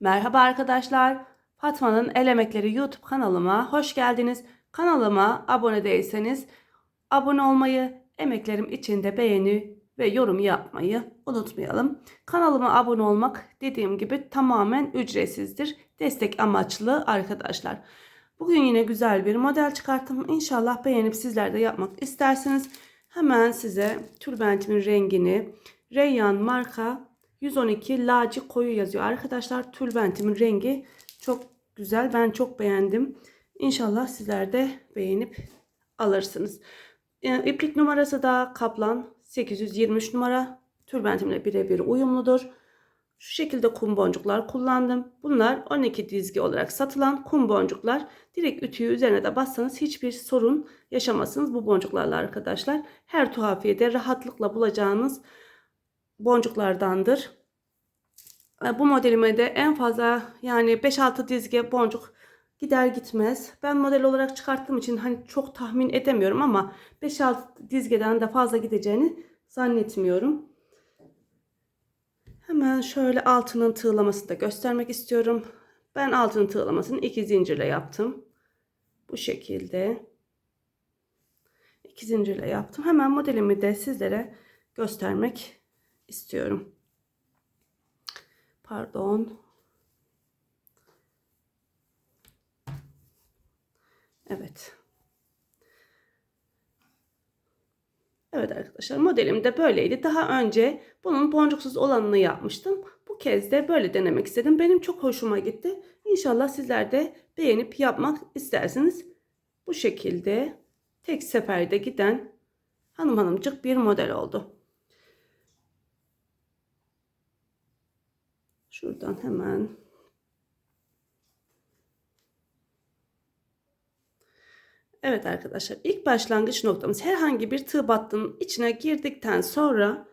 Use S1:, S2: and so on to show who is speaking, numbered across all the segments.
S1: Merhaba arkadaşlar. Fatma'nın El Emekleri YouTube kanalıma hoş geldiniz. Kanalıma abone değilseniz abone olmayı, emeklerim için de beğeni ve yorum yapmayı unutmayalım. Kanalıma abone olmak dediğim gibi tamamen ücretsizdir. Destek amaçlı arkadaşlar. Bugün yine güzel bir model çıkarttım. İnşallah beğenip sizler de yapmak isterseniz hemen size tülbentimin rengini Reyyan marka 112 laci koyu yazıyor. Arkadaşlar tülbentimin rengi çok güzel. Ben çok beğendim. İnşallah sizler de beğenip alırsınız. E, İplik numarası da Kaplan 823 numara. Tülbentimle birebir uyumludur. Şu şekilde kum boncuklar kullandım. Bunlar 12 dizgi olarak satılan kum boncuklar. Direkt ütüyü üzerine de bassanız hiçbir sorun yaşamazsınız bu boncuklarla arkadaşlar. Her tuhafiyede rahatlıkla bulacağınız boncuklardandır. E, Bu modelime de en fazla yani 5-6 dizge boncuk gider gitmez. Ben model olarak çıkarttığım için hani çok tahmin edemiyorum ama 5-6 dizgeden de fazla gideceğini zannetmiyorum. Hemen şöyle altının tığlamasını da göstermek istiyorum. Ben altının tığlamasını iki zincirle yaptım. Bu şekilde. iki zincirle yaptım. Hemen modelimi de sizlere göstermek istiyorum. Pardon. Evet. Evet arkadaşlar modelim de böyleydi. Daha önce bunun boncuksuz olanını yapmıştım. Bu kez de böyle denemek istedim. Benim çok hoşuma gitti. İnşallah sizler de beğenip yapmak istersiniz. Bu şekilde tek seferde giden hanım hanımcık bir model oldu. Şuradan hemen Evet arkadaşlar ilk başlangıç noktamız herhangi bir tığ battının içine girdikten sonra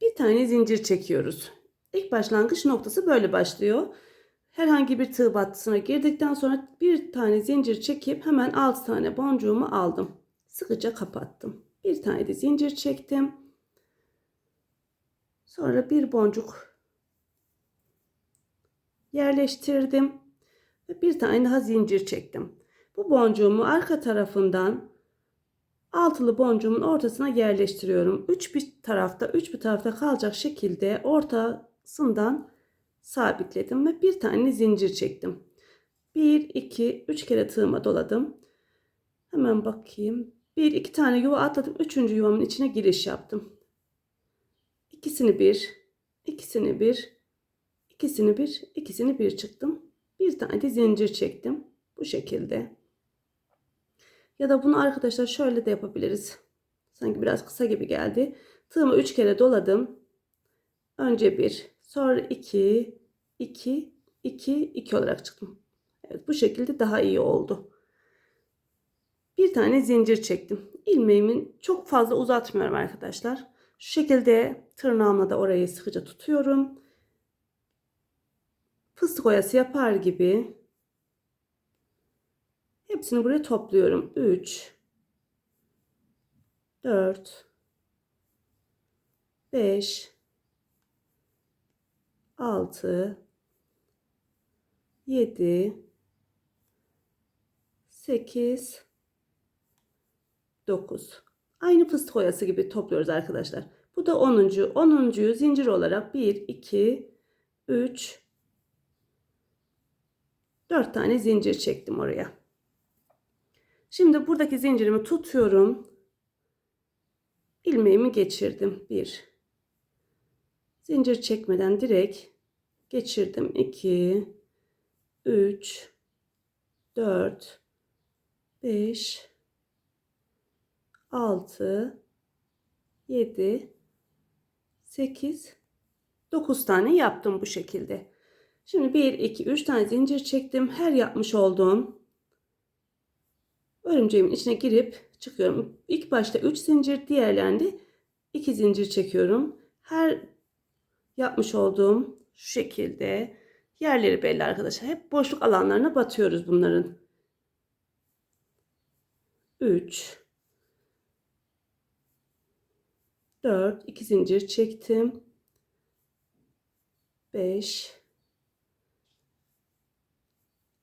S1: bir tane zincir çekiyoruz. İlk başlangıç noktası böyle başlıyor. Herhangi bir tığ battısına girdikten sonra bir tane zincir çekip hemen 6 tane boncuğumu aldım. Sıkıca kapattım. Bir tane de zincir çektim. Sonra bir boncuk yerleştirdim ve bir tane daha zincir çektim. Bu boncuğumu arka tarafından altılı boncuğumun ortasına yerleştiriyorum. Üç bir tarafta, üç bir tarafta kalacak şekilde ortasından sabitledim ve bir tane zincir çektim. 1 2 3 kere tığıma doladım. Hemen bakayım. 1 2 tane yuva atladım. Üçüncü yuvamın içine giriş yaptım. İkisini bir, ikisini bir, ikisini bir, ikisini bir çıktım. Bir tane de zincir çektim. Bu şekilde. Ya da bunu arkadaşlar şöyle de yapabiliriz. Sanki biraz kısa gibi geldi. Tığımı 3 kere doladım. Önce 1, sonra 2, 2, 2, 2 olarak çıktım. Evet bu şekilde daha iyi oldu. Bir tane zincir çektim. İlmeğimin çok fazla uzatmıyorum arkadaşlar. Şu şekilde tırnağımla da orayı sıkıca tutuyorum. Fıstık oyası yapar gibi hepsini buraya topluyorum. 3 4 5 6 7 8 9 Aynı fıstık oyası gibi topluyoruz arkadaşlar. Bu da 10. 10. zincir olarak 1 2 3 4 tane zincir çektim oraya. Şimdi buradaki zincirimi tutuyorum. ilmeğimi geçirdim. 1 Zincir çekmeden direkt geçirdim. 2 3 4 5 6 7 8 9 tane yaptım bu şekilde. Şimdi 1 2 3 tane zincir çektim. Her yapmış olduğum örümceğimin içine girip çıkıyorum. İlk başta 3 zincir, diğerlerinde 2 zincir çekiyorum. Her yapmış olduğum şu şekilde yerleri belli arkadaşlar. Hep boşluk alanlarına batıyoruz bunların. 3 4 2 zincir çektim. 5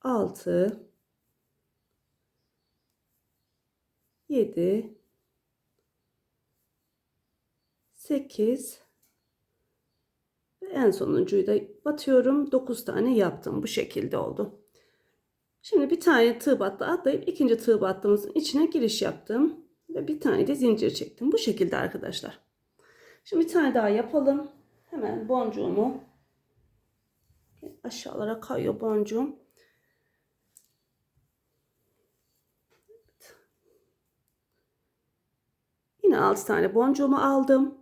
S1: 6 7 8 ve en sonuncuyu da batıyorum. 9 tane yaptım. Bu şekilde oldu. Şimdi bir tane tığ battı atlayıp ikinci tığ battığımızın içine giriş yaptım. Ve bir tane de zincir çektim. Bu şekilde arkadaşlar. Şimdi bir tane daha yapalım. Hemen boncuğumu aşağılara kayıyor boncuğum. Yine 6 tane boncuğumu aldım.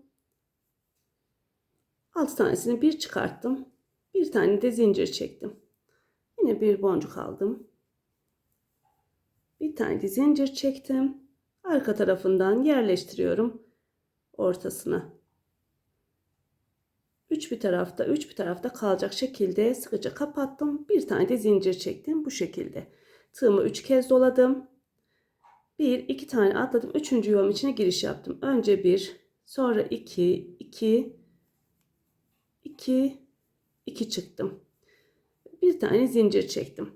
S1: 6 tanesini bir çıkarttım. Bir tane de zincir çektim. Yine bir boncuk aldım. Bir tane de zincir çektim. Arka tarafından yerleştiriyorum ortasına. 3 bir tarafta, 3 bir tarafta kalacak şekilde sıkıca kapattım. Bir tane de zincir çektim bu şekilde. Tığımı 3 kez doladım. 1 2 tane atladım. 3. yuvam içine giriş yaptım. Önce 1, sonra 2, 2 2 2 çıktım. Bir tane zincir çektim.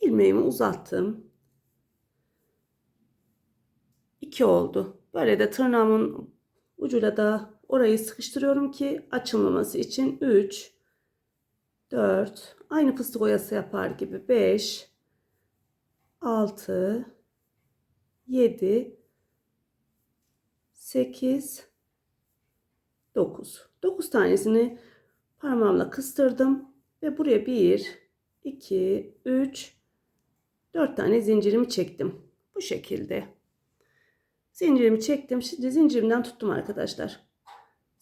S1: İlmeğimi uzattım. 2 oldu. Böyle de tırnağımın ucuyla da orayı sıkıştırıyorum ki açılmaması için 3 4 aynı fıstık oyası yapar gibi 5 6 7 8 9 9 tanesini parmağımla kıstırdım ve buraya 1 2 3 4 tane zincirimi çektim. Bu şekilde. Zincirimi çektim. Şimdi zincirimden tuttum arkadaşlar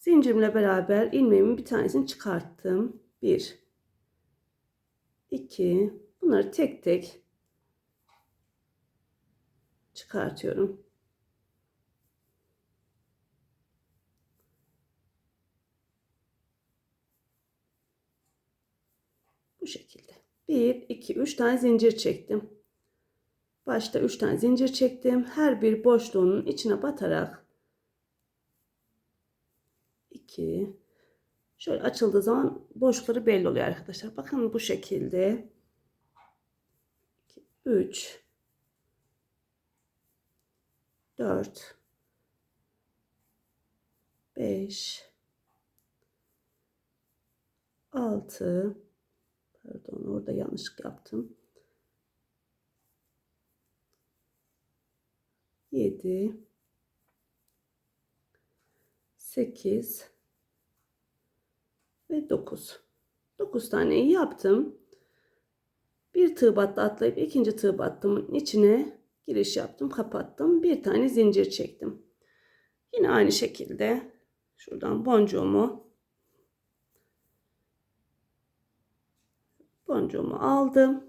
S1: zincirimle beraber ilmeğimin bir tanesini çıkarttım 1 2 bunları tek tek çıkartıyorum. Bu şekilde. 1, 2, 3 tane zincir çektim. Başta 3 tane zincir çektim. Her bir boşluğunun içine batarak 2 Şöyle açıldığı zaman boşlukları belli oluyor arkadaşlar. Bakın bu şekilde. 3 4 5 6 pardon orada yanlışlık yaptım. 7 8 ve 9 9 taneyi yaptım. Bir tığ battı atlayıp ikinci tığ battımın içine giriş yaptım kapattım. Bir tane zincir çektim. Yine aynı şekilde şuradan boncuğumu boncuğumu aldım.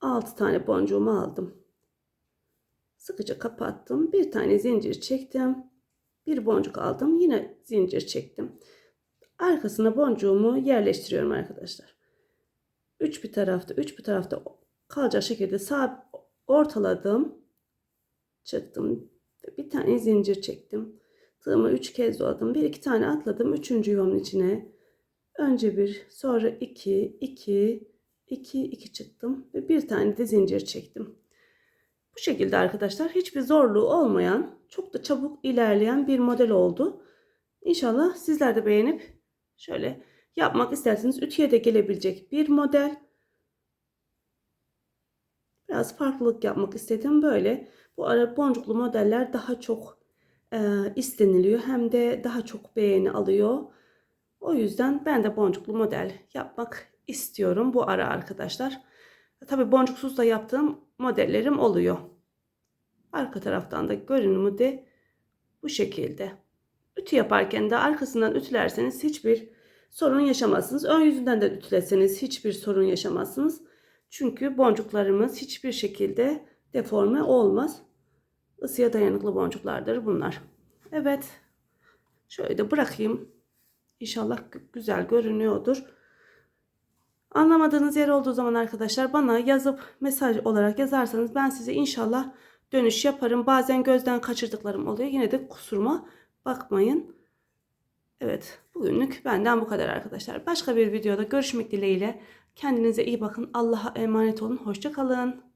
S1: 6 tane boncuğumu aldım. Sıkıca kapattım. Bir tane zincir çektim. Bir boncuk aldım. Yine zincir çektim arkasına boncuğumu yerleştiriyorum arkadaşlar 3 bir tarafta 3 bir tarafta kalacak şekilde sağ ortaladım. Çıktım. Bir tane zincir çektim. Tığımı 3 kez doladım. Bir iki tane atladım. Üçüncü yuvanın içine. Önce bir, sonra iki, iki, iki, iki çıktım. Ve bir tane de zincir çektim. Bu şekilde arkadaşlar hiçbir zorluğu olmayan, çok da çabuk ilerleyen bir model oldu. İnşallah sizler de beğenip şöyle yapmak isterseniz ütüye de gelebilecek bir model. Biraz farklılık yapmak istedim. Böyle bu ara boncuklu modeller daha çok e, isteniliyor. Hem de daha çok beğeni alıyor. O yüzden ben de boncuklu model yapmak istiyorum bu ara arkadaşlar. Tabi boncuksuz da yaptığım modellerim oluyor. Arka taraftan da görünümü de bu şekilde. Ütü yaparken de arkasından ütülerseniz hiçbir sorun yaşamazsınız. Ön yüzünden de ütüleseniz hiçbir sorun yaşamazsınız. Çünkü boncuklarımız hiçbir şekilde deforme olmaz. Isıya dayanıklı boncuklardır bunlar. Evet. Şöyle de bırakayım. İnşallah güzel görünüyordur. Anlamadığınız yer olduğu zaman arkadaşlar bana yazıp mesaj olarak yazarsanız ben size inşallah dönüş yaparım. Bazen gözden kaçırdıklarım oluyor. Yine de kusuruma bakmayın. Evet, bugünlük benden bu kadar arkadaşlar. Başka bir videoda görüşmek dileğiyle. Kendinize iyi bakın. Allah'a emanet olun. Hoşça kalın.